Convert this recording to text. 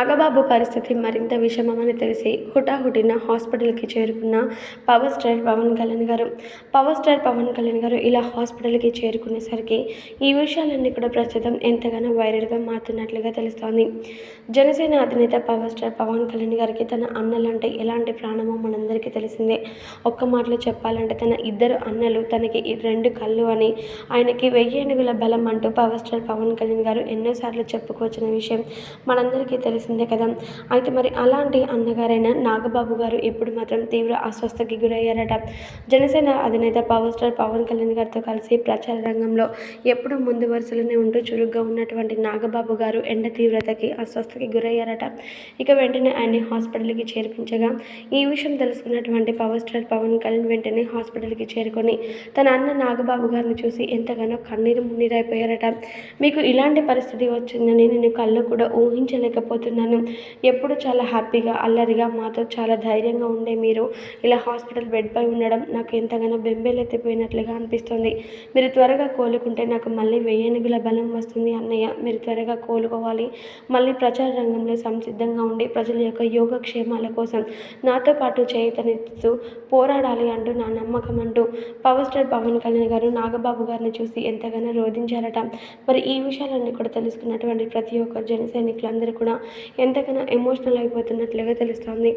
నాగబాబు పరిస్థితి మరింత విషమమని తెలిసి హుటాహుటిన హాస్పిటల్కి చేరుకున్న పవర్ స్టార్ పవన్ కళ్యాణ్ గారు. పవర్ స్టార్ పవన్ కళ్యాణ్ గారు ఇలా హాస్పిటల్కి చేరుకునేసరికి ఈ విషయాలన్నీ కూడా ప్రస్తుతం ఎంతగానో వైరల్గా మారుతున్నట్లుగా తెలుస్తోంది. జనసేన అధినేత పవర్ స్టార్ పవన్ కళ్యాణ్ గారికి తన అన్నలంటే ఎలాంటి ప్రాణమో మనందరికీ తెలిసిందే. ఒక్క మాటలో చెప్పాలంటే తన ఇద్దరు అన్నలు తనకి ఈ రెండు కళ్ళు అని ఆయనకి వెయ్యి ఏనుగుల బలం అంటూ పవర్ స్టార్ పవన్ కళ్యాణ్ గారు ఎన్నోసార్లు చెప్పుకోవచ్చిన విషయం మనందరికీ తెలిసింది. కదా. అయితే మరి అలాంటి అన్నగారైన నాగబాబు గారు ఇప్పుడు మాత్రం తీవ్ర అస్వస్థకి గురయ్యారట. జనసేన అధినేత పవర్ స్టార్ పవన్ కళ్యాణ్ గారితో కలిసి ప్రచార రంగంలో ఎప్పుడు ముందు వరుసలోనే ఉంటూ చురుగ్గా ఉన్నటువంటి నాగబాబు గారు ఎండ తీవ్రతకి అస్వస్థకి గురయ్యారట. ఇక వెంటనే ఆయన్ని హాస్పిటల్కి చేర్పించగా ఈ విషయం తెలుసుకున్నటువంటి పవర్ స్టార్ పవన్ కళ్యాణ్ వెంటనే హాస్పిటల్కి చేరుకొని తన అన్న నాగబాబు గారిని చూసి ఎంతగానో కన్నీరు మున్నీరైపోయారట. మీకు ఇలాంటి పరిస్థితి వచ్చిందని నేను కళ్ళు కూడా ఊహించలేకపోతున్నాను. ఎప్పుడు చాలా హ్యాపీగా అల్లరిగా మాతో చాలా ధైర్యంగా ఉండే మీరు ఇలా హాస్పిటల్ బెడ్పై ఉండడం నాకు ఎంతగానో బెంబేలెత్తిపోయినట్లుగా అనిపిస్తుంది. మీరు త్వరగా కోలుకుంటే నాకు మళ్ళీ వెయ్యనుగుల బలం వస్తుంది అన్నయ్య. మీరు త్వరగా కోలుకోవాలి. మళ్ళీ ప్రచార రంగంలో సంసిద్ధంగా ఉండి ప్రజల యొక్క యోగక్షేమాల కోసం నాతో పాటు చేతనెత్తుతూ పోరాడాలి అంటూ నా నమ్మకం అంటూ పవర్ స్టార్ పవన్ కళ్యాణ్ గారు నాగబాబు గారిని చూసి ఎంతగానో రోధించారట. మరి ఈ విషయాలన్నీ కూడా తెలుసుకున్నటువంటి ప్రతి ఒక్క జన సైనికులందరూ కూడా ఎంతగానో ఎమోషనల్ అయిపోతున్నట్లుగా తెలుస్తోంది.